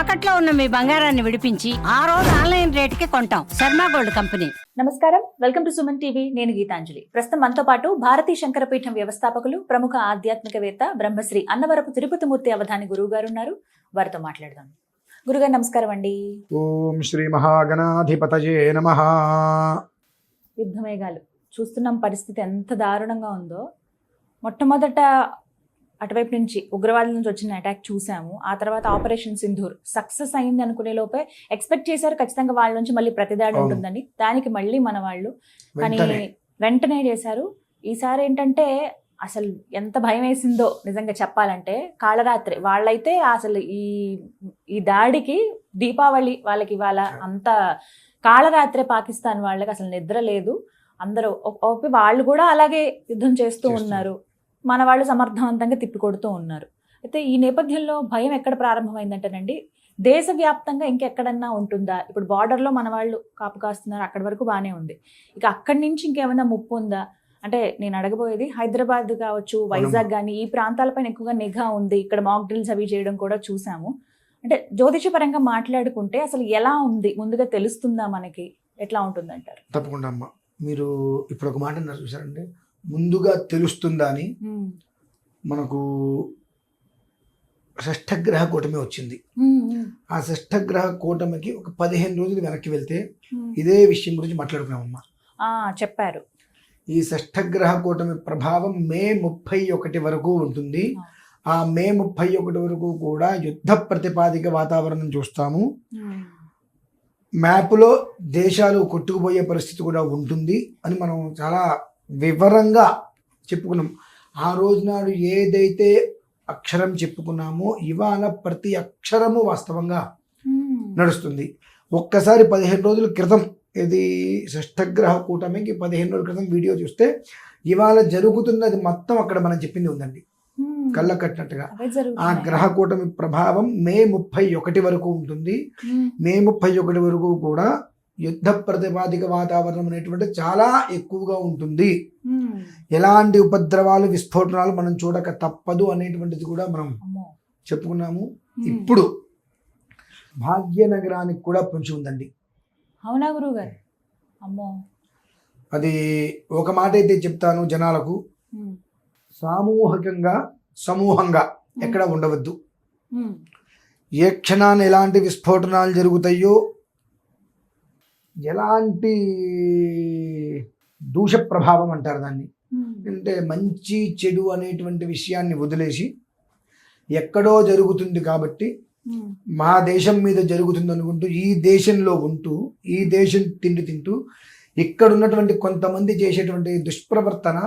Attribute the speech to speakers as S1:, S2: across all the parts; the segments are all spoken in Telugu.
S1: తాకట్లో ఉన్న మీ బంగారాన్ని విడిపించి ఆ రోజు ఆన్లైన్ రేటుకి కొంటాం. Sharma gold company.
S2: నమస్కారం. Welcome to Suman TV. నేను గీతాంజలి. ప్రస్తుతం మనతో పాటు భారతీ శంకరపీఠం వ్యవస్థాపకులు ప్రముఖ ఆధ్యాత్మికవేత్త బ్రహ్మశ్రీ అన్నవరపు తిరుపతిమూర్తి అవధాని గురువు గారు ఉన్నారు వారితో మాట్లాడదాం. గురుగారు నమస్కారం అండి.
S3: ఓం శ్రీ మహాగణాధిపతయే నమ.
S2: యుద్ధమేఘాలు. చూస్తున్నాం పరిస్థితి ఎంత దారుణంగా ఉందో. మొట్టమొదట అటువైపు నుంచి ఉగ్రవాదుల నుంచి వచ్చిన అటాక్ చూసాము. ఆ తర్వాత ఆపరేషన్ సింధూర్ సక్సెస్ అయింది అనుకునే లోపే ఎక్స్పెక్ట్ చేశారు ఖచ్చితంగా వాళ్ళ నుంచి మళ్ళీ ప్రతిదాడి. ఉంటుందని. దానికి మళ్ళీ మన వాళ్ళు. కానీ
S3: వెంటనే.
S2: చేశారు. ఈసారి ఏంటంటే అసలు ఎంత భయం వేసిందో నిజంగా చెప్పాలంటే కాళరాత్రి వాళ్ళైతే అసలు ఈ ఈ దాడికి దీపావళి వాళ్ళకి ఇవాళ అంత కాళరాత్రే పాకిస్తాన్ వాళ్ళకి అసలు నిద్ర లేదు. అందరూ ఒక వాళ్ళు కూడా అలాగే యుద్ధం చేస్తూ. ఉన్నారు. మన వాళ్ళు సమర్థవంతంగా తిప్పికొడుతూ ఉన్నారు. అయితే ఈ నేపథ్యంలో భయం ఎక్కడ ప్రారంభమైందంటేనండి దేశవ్యాప్తంగా ఇంకెక్కడన్నా ఉంటుందా? ఇప్పుడు బార్డర్లో మన వాళ్ళు కాపు కాస్తున్నారు అక్కడి వరకు బాగానే ఉంది. ఇక అక్కడి నుంచి ఇంకేమైనా ముప్పు ఉందా? అంటే నేను అడగబోయేది హైదరాబాద్ కావచ్చు వైజాగ్ కానీ ఈ ప్రాంతాలపైన ఎక్కువగా నిఘా ఉంది. ఇక్కడ మాక్ డ్రిల్స్ అవి చేయడం కూడా చూసాము. అంటే జ్యోతిషపరంగా మాట్లాడుకుంటే అసలు ఎలా ఉంది? ముందుగా తెలుస్తుందా మనకి? ఎట్లా ఉంటుందంటారు?
S3: తప్పకుండా అమ్మ. మీరు ఇప్పుడు ఒక మాట అన్నారు చూసారంటే ముందుగా తెలుస్తుందా అని మనకు షష్ఠగ్రహ కూటమి వచ్చింది. ఆ షష్ఠగ్రహ కూటమికి ఒక పదిహేను రోజులు వెనక్కి వెళ్తే ఇదే విషయం గురించి మాట్లాడుకున్నామమ్మా.
S2: చెప్పారు.
S3: ఈ షష్ఠగ్రహ కూటమి ప్రభావం మే ముప్పై ఒకటి వరకు ఉంటుంది. ఆ. మే ముప్పై ఒకటి వరకు కూడా యుద్ధ ప్రతిపాదిక వాతావరణం చూస్తాము. మ్యాప్లో దేశాలు కొట్టుకుపోయే పరిస్థితి కూడా ఉంటుంది అని మనం చాలా వివరంగా చెప్పుకున్నాం. ఆ రోజు నాడు ఏదైతే అక్షరం చెప్పుకున్నామో ఇవాళ ప్రతి అక్షరము వాస్తవంగా నడుస్తుంది. ఒక్కసారి పదిహేను రోజుల క్రితం ఇది షష్ఠగ్రహ కూటమికి పదిహేను రోజుల క్రితం వీడియో చూస్తే ఇవాళ జరుగుతున్నది మొత్తం అక్కడ మనం చెప్పింది ఉందండి. కళ్ళ కట్టినట్టుగా. ఆ. గ్రహ కూటమి ప్రభావం మే ముప్పై ఒకటి వరకు ఉంటుంది.
S2: ఉమ్,
S3: మే ముప్పై ఒకటి వరకు కూడా యుద్ధ ప్రతిపాదిక వాతావరణం అనేటువంటి చాలా ఎక్కువగా ఉంటుంది. ఎలాంటి ఉపద్రవాలు విస్ఫోటనాలు మనం చూడక తప్పదు అనేటువంటిది కూడా మనం. చెప్పుకున్నాము. ఇప్పుడు భాగ్యనగరానికి కూడా పొంచి ఉందండి.
S2: అవునా గురువు గారు అమ్మో.
S3: అది ఒక మాట అయితే చెప్తాను జనాలకు. సామూహికంగా సమూహంగా ఎక్కడ ఉండవద్దు. ఏ క్షణాన్ని ఎలాంటి విస్ఫోటనాలు జరుగుతాయో ఎలాంటి దూష ప్రభావం అంటారు దాన్ని
S2: ఉమ్.
S3: అంటే మంచి చెడు అనేటువంటి విషయాన్ని వదిలేసి ఎక్కడో జరుగుతుంది కాబట్టి
S2: ఉమ్,
S3: మా దేశం మీద జరుగుతుంది అనుకుంటూ ఈ దేశంలో ఉంటూ ఈ దేశం తిండి తింటూ ఇక్కడ ఉన్నటువంటి కొంతమంది చేసేటువంటి దుష్ప్రవర్తన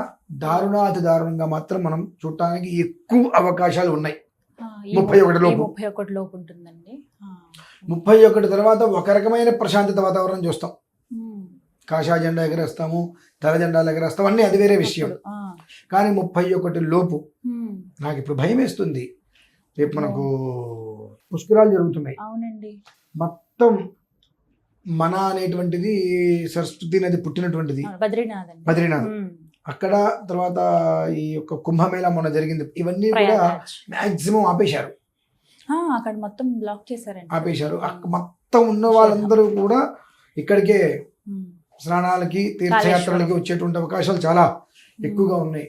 S3: దారుణాతి దారుణంగా మాత్రం మనం చూడటానికి ఎక్కువ అవకాశాలు ఉన్నాయి ముప్పై ఒకటి లోపు.
S2: ముప్పై ఒకటి లోపు ఉంటుందండి.
S3: ముప్పై ఒకటి తర్వాత ఒక రకమైన ప్రశాంతత వాతావరణం చూస్తాం. కాషా జెండా ఎగరేస్తాము తెల్ల జెండాలు ఎగరేస్తాం అన్నీ అది వేరే విషయం. కానీ ముప్పై ఒకటి లోపు నాకు ఇప్పుడు భయం వేస్తుంది రేపు మనకు పుష్కరాలు జరుగుతున్నాయి.
S2: అవునండి.
S3: మొత్తం మన అనేటువంటిది సరస్వతి నది పుట్టినటువంటిది.
S2: బద్రీనాథ్
S3: అక్కడ తర్వాత ఈ యొక్క కుంభమేళా మొన్న జరిగింది. ఇవన్నీ కూడా. మాక్సిమం ఆపేశారు.
S2: అక్కడ మొత్తం బ్లాక్ చేశారండి.
S3: ఆపేశారు. మొత్తం ఉన్న వాళ్ళందరూ కూడా ఇక్కడికే స్నానాలకి తీర్థయాత్రలకి వచ్చేటువంటి అవకాశాలు చాలా ఎక్కువగా ఉన్నాయి.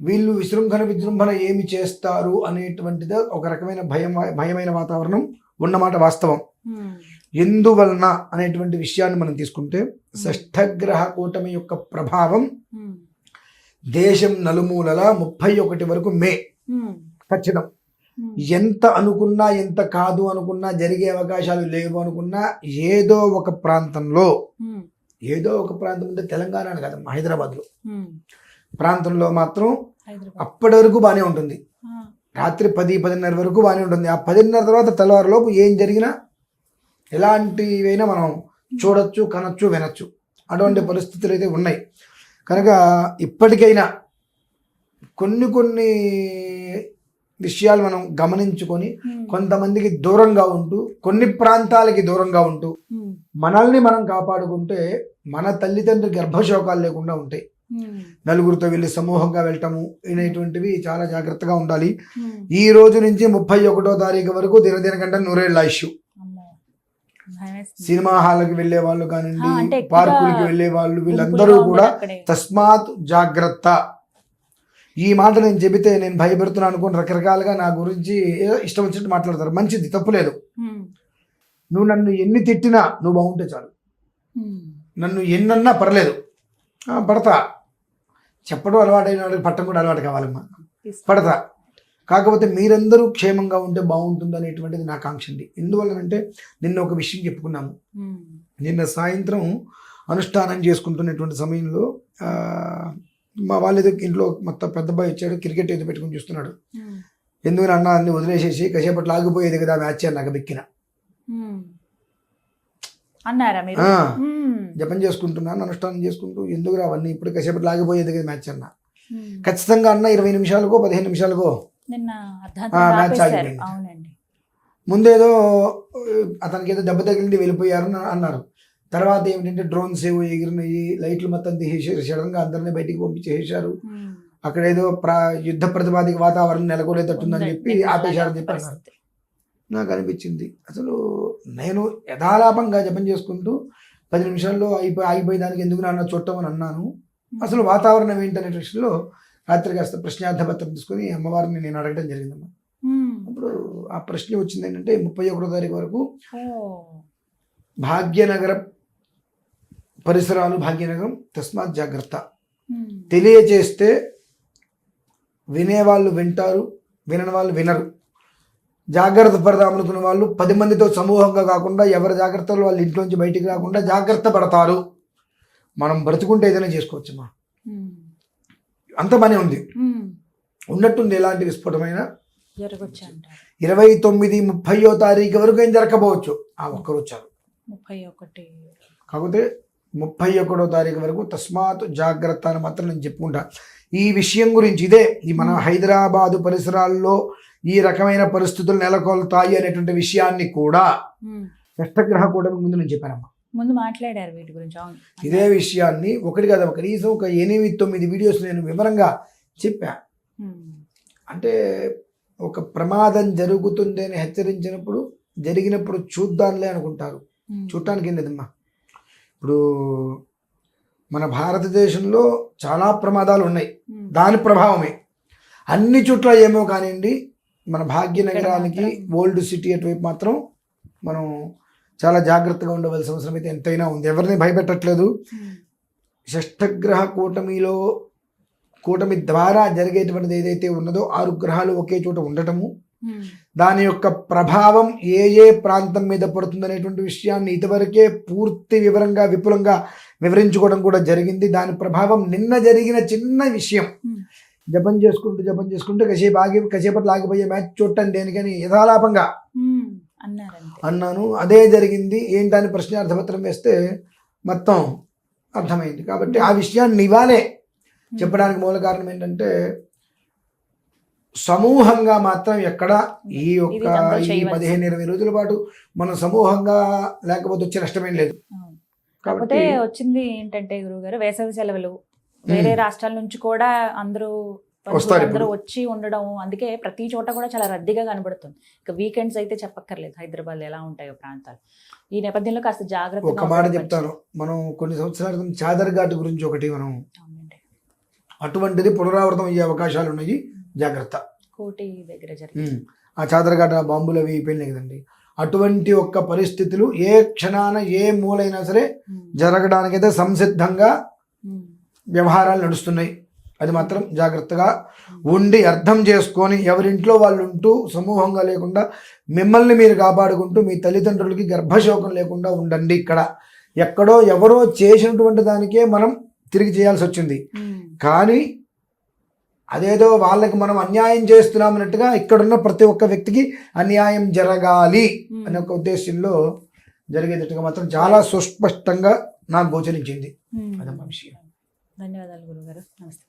S3: వీళ్ళు విజృంభణ విజృంభణ ఏమి చేస్తారు అనేటువంటిది ఒక రకమైన భయం భయమైన వాతావరణం ఉన్నమాట వాస్తవం. ఎందువలన అనేటువంటి విషయాన్ని మనం తీసుకుంటే షష్ఠగ్రహ కూటమి యొక్క ప్రభావం దేశం నలుమూలల ముప్పై ఒకటి వరకు మే. ఖచ్చితం. ఎంత అనుకున్నా ఎంత కాదు అనుకున్నా జరిగే అవకాశాలు లేవు అనుకున్నా ఏదో ఒక ప్రాంతంలో
S2: ఉమ్,
S3: ఏదో ఒక ప్రాంతం అంటే తెలంగాణ అని కాదమ్మా హైదరాబాద్లో.
S2: ఉమ్.
S3: ప్రాంతంలో మాత్రం అప్పటి వరకు బాగానే ఉంటుంది.
S2: ఆ,
S3: రాత్రి పది పదిన్నర వరకు బాగానే ఉంటుంది. ఆ పదిన్నర తర్వాత తెల్లవారులోపు ఏం జరిగినా ఎలాంటివైనా మనం చూడొచ్చు కనొచ్చు వినొచ్చు. అటువంటి పరిస్థితులు అయితే ఉన్నాయి. కనుక ఇప్పటికైనా కొన్ని కొన్ని విషయాలు మనం గమనించుకొని
S2: ఉమ్,
S3: కొంతమందికి దూరంగా ఉంటూ కొన్ని ప్రాంతాలకి దూరంగా ఉంటూ
S2: ఉమ్,
S3: మనల్ని మనం కాపాడుకుంటే మన తల్లిదండ్రుల గర్భశోకాలు లేకుండా ఉంటాయి.
S2: ఉమ్,
S3: నలుగురితో వెళ్ళి సమూహంగా వెళ్ళటము అనేటువంటివి చాలా జాగ్రత్తగా ఉండాలి. ఈ రోజు నుంచి ముప్పై ఒకటో తారీఖు వరకు దినదిన కంటే నూరేళ్ళ ఇష్యూ. సినిమా హాల్కి వెళ్ళే వాళ్ళు కానివ్వండి పార్కులకి వెళ్ళే వాళ్ళు వీళ్ళందరూ కూడా. తస్మాత్ జాగ్రత్త. ఈ మాట నేను చెబితే నేను భయపెడుతున్నాను అనుకుని రకరకాలుగా నా గురించి ఇష్టం వచ్చినట్టు మాట్లాడతారు. మంచిది తప్పులేదు నువ్వు నన్ను ఎన్ని తిట్టినా నువ్వు బాగుంటే చాలు. నన్ను ఎన్నన్నా పర్లేదు. పడతా. చెప్పడం అలవాటైన వాళ్ళకి పట్టం కూడా అలవాటు కావాలమ్మా. పడతా. కాకపోతే మీరందరూ క్షేమంగా ఉంటే బాగుంటుంది అనేటువంటిది నా కాంక్ష అండి. ఎందువల్లనంటే నిన్న ఒక విషయం చెప్పుకున్నాము. నిన్న సాయంత్రం అనుష్ఠానం చేసుకుంటున్నటువంటి సమయంలో మా వాళ్ళ ఏదో ఇంట్లో మొత్తం పెద్ద అబ్బాయి వచ్చాడు క్రికెట్ ఏదో పెట్టుకుని చూస్తున్నాడు. ఎందుకు అన్న అన్ని వదిలేసేసి కాసేపట్లో ఆగిపోయేది కదా మ్యాచ్ అని నాకు బెక్కిన.
S2: అన్నారా మీరు?
S3: జపం చేసుకుంటున్నాను అనుష్ఠానం చేసుకుంటూ ఎందుకు అవన్నీ ఇప్పుడు కాసేపట్లో ఆగిపోయేది కదా మ్యాచ్ అన్న. ఖచ్చితంగా అన్న ఇరవై నిమిషాలకో పదిహేను నిమిషాలకో మ్యాచ్. ఆగిపోయింది. ముందేదో అతనికి ఏదో దెబ్బ తగిలింది వెళ్ళిపోయారు అని అన్నారు. తర్వాత ఏమిటంటే డ్రోన్స్ ఏవో ఎగిరినాయి లైట్లు మొత్తం తీసేసారు సడన్గా అందరినీ బయటికి పంపించేసారు
S2: ఉమ్.
S3: అక్కడ ఏదో ప్రా యుద్ధ ప్రతిపాదిక వాతావరణం నెలకొలేదట్టుందని చెప్పి. ఆపేశారని చెప్పి అన్నారు
S2: పరిస్థితి.
S3: నాకు అనిపించింది అసలు నేను యథాలాపంగా జపం చేసుకుంటూ పది నిమిషాల్లో అయిపోయి ఆగిపోయి దానికి ఎందుకు నాన్న చుట్టం అని అన్నాను అసలు వాతావరణం ఏంటనే విషయంలో రాత్రి కాస్త ప్రశ్నార్థపత్రం తీసుకొని అమ్మవారిని నేను అడగడం జరిగిందమ్మా
S2: ఉమ్.
S3: అప్పుడు ఆ ప్రశ్న వచ్చింది ఏంటంటే ముప్పై ఒకటో తారీఖు వరకు. భాగ్యనగర పరిసరాలు భాగ్యనగరం తస్మాత్ జాగ్రత్త.
S2: ఉమ్.
S3: తెలియచేస్తే వినేవాళ్ళు వింటారు వినని వాళ్ళు వినరు. జాగ్రత్త పడదాం అనుకున్న వాళ్ళు పది మందితో సమూహంగా కాకుండా ఎవరి జాగ్రత్తలు వాళ్ళ ఇంట్లోంచి బయటికి రాకుండా జాగ్రత్త పడతారు. మనం బ్రతుకుంటే ఏదైనా చేసుకోవచ్చమ్మా. అంత పని ఉంది. ఉన్నట్టుంది ఎలాంటి విస్ఫోటమైన? ఇరవై తొమ్మిది ముప్పయో తారీఖు వరకు ఏం జరగకపోవచ్చు? ఆ ఒక్కరు వచ్చారు.
S2: ముప్పై ఒకటి.
S3: కాకపోతే ముప్పై ఒకటో తారీఖు వరకు తస్మాత్ జాగ్రత్త అని మాత్రం నేను చెప్పుకుంటా. ఈ విషయం గురించి ఇదే ఈ మన హైదరాబాదు పరిసరాల్లో ఈ రకమైన పరిస్థితులు నెలకొల్తాయి అనేటువంటి విషయాన్ని కూడా
S2: ఉమ్.
S3: షష్టగ్రహ కూటమి ముందు నేను చెప్పానమ్మా.
S2: ముందు మాట్లాడారు వీటి గురించి
S3: ఇదే విషయాన్ని ఒకటి కదా కనీసం ఒక ఎనిమిది తొమ్మిది వీడియోస్ నేను వివరంగా చెప్పా. అంటే ఒక ప్రమాదం జరుగుతుంది అని హెచ్చరించినప్పుడు జరిగినప్పుడు చూద్దాంలే అనుకుంటారు. చూడటానికి ఏం లేదమ్మా. ఇప్పుడు మన భారతదేశంలో చాలా ప్రమాదాలు ఉన్నాయి. దాని ప్రభావమే అన్ని చోట్ల ఏమో కానివ్వండి మన భాగ్యనగరానికి ఓల్డ్ సిటీ అటువైపు మాత్రం మనం చాలా జాగ్రత్తగా ఉండవలసిన అవసరం అయితే ఎంతైనా ఉంది ఎవరిని భయపెట్టట్లేదు
S2: ఉమ్.
S3: షష్టగ్రహ కూటమిలో కూటమి ద్వారా జరిగేటువంటిది ఏదైతే ఉన్నదో ఆరు గ్రహాలు ఒకే చోట ఉండటము. దాని యొక్క ప్రభావం ఏ ఏ ప్రాంతం మీద పడుతుందనేటువంటి విషయాన్ని ఇదివరకే పూర్తి వివరంగా విపులంగా వివరించుకోవడం కూడా జరిగింది. దాని ప్రభావం నిన్న జరిగిన చిన్న విషయం.
S2: Hmm.
S3: జపం చేసుకుంటూ జపం చేసుకుంటూ కాసేపు ఆగి కాసేపట్లో ఆగిపోయే మ్యాచ్ చూడటం దేనికని యథాలాపంగా.
S2: అన్నారంతే.
S3: అన్నాను. అదే జరిగింది. ఏంటని ప్రశ్నార్థపత్రం వేస్తే మొత్తం అర్థమైంది. కాబట్టి ఆ విషయాన్ని ఇవాళే చెప్పడానికి మూల కారణం ఏంటంటే సమూహంగా మాత్రం ఎక్కడ ఈ యొక్క ఈ. పదిహేను ఇరవై రోజుల పాటు మనం సమూహంగా లేకపోతే వచ్చే నష్టమేం లేదు.
S2: కాకపోతే వచ్చింది ఏంటంటే గురువు గారు వేసవి సెలవులు. వేరే రాష్ట్రాల నుంచి కూడా అందరూ అందరూ. వచ్చి ఉండడం అందుకే ప్రతి చోట కూడా చాలా రద్దీగా కనబడుతుంది. ఇక వీకెండ్స్ అయితే చెప్పక్కర్లేదు హైదరాబాద్ ఎలా ఉంటాయో ప్రాంతాలు. ఈ నేపథ్యంలో కాస్త జాగ్రత్తగా
S3: ఒక మాట చెప్తాను. మనం కొన్ని సంవత్సరాల చాదర్ ఘాట్ గురించి ఒకటి మనం అటువంటిది పునరావృతం అయ్యే అవకాశాలు ఉన్నాయి. జాగ్రత్త
S2: కోటి దగ్గర జరిగింది.
S3: ఆ చాదర్ ఘాట్ ఆ బాంబులు అవి అయిపోయినాయి కదండి అటువంటి ఒక్క పరిస్థితులు ఏ క్షణాన ఏ మూలైనా సరే. జరగడానికైతే సంసిద్ధంగా. వ్యవహారాలు నడుస్తున్నాయి అది మాత్రం జాగ్రత్తగా ఉండి అర్థం చేసుకొని ఎవరింట్లో వాళ్ళు ఉంటూ సమూహంగా లేకుండా మిమ్మల్ని మీరు కాపాడుకుంటూ మీ తల్లిదండ్రులకి గర్భశోకం లేకుండా ఉండండి ఇక్కడ ఎక్కడో ఎవరో చేసినటువంటి దానికే మనం తిరిగి చేయాల్సి వచ్చింది. కానీ అదేదో వాళ్ళకి మనం అన్యాయం చేస్తున్నామన్నట్టుగా ఇక్కడున్న ప్రతి ఒక్క వ్యక్తికి అన్యాయం జరగాలి. అనే ఒక ఉద్దేశంలో జరిగేటట్టుగా మాత్రం చాలా సుస్పష్టంగా నాకు గోచరించింది. అదమ్మా విషయం
S2: ధన్యవాదాలు గురుగారు నమస్తే